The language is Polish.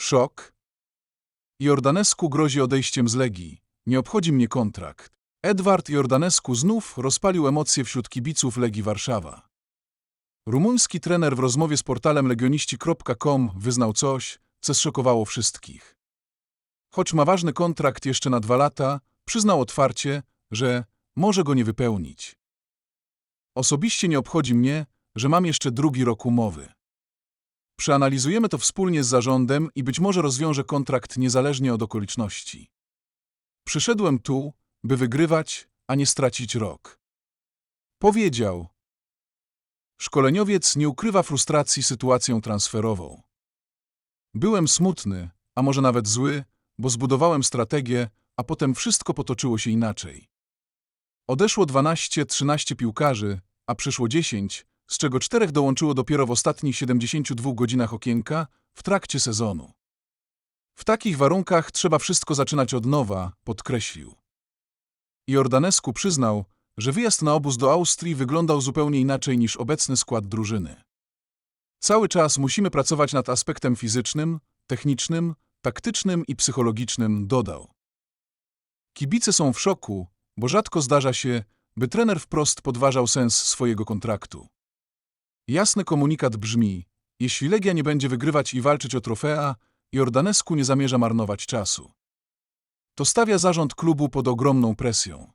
Szok. Jordanescu grozi odejściem z Legii. Nie obchodzi mnie kontrakt. Edward Jordanescu znów rozpalił emocje wśród kibiców Legii Warszawa. Rumuński trener w rozmowie z portalem legioniści.com wyznał coś, co zszokowało wszystkich. Choć ma ważny kontrakt jeszcze na dwa lata, przyznał otwarcie, że może go nie wypełnić. Osobiście nie obchodzi mnie, że mam jeszcze drugi rok umowy. Przeanalizujemy to wspólnie z zarządem i być może rozwiążę kontrakt niezależnie od okoliczności. Przyszedłem tu, by wygrywać, a nie stracić rok. Powiedział. Szkoleniowiec nie ukrywa frustracji sytuacją transferową. Byłem smutny, a może nawet zły, bo zbudowałem strategię, a potem wszystko potoczyło się inaczej. Odeszło 12-13 piłkarzy, a przyszło 10, z czego czterech dołączyło dopiero w ostatnich 72 godzinach okienka w trakcie sezonu. W takich warunkach trzeba wszystko zaczynać od nowa, podkreślił. Jordanescu przyznał, że wyjazd na obóz do Austrii wyglądał zupełnie inaczej niż obecny skład drużyny. Cały czas musimy pracować nad aspektem fizycznym, technicznym, taktycznym i psychologicznym, dodał. Kibice są w szoku, bo rzadko zdarza się, by trener wprost podważał sens swojego kontraktu. Jasny komunikat brzmi: jeśli Legia nie będzie wygrywać i walczyć o trofea, Jordanescu nie zamierza marnować czasu. To stawia zarząd klubu pod ogromną presją.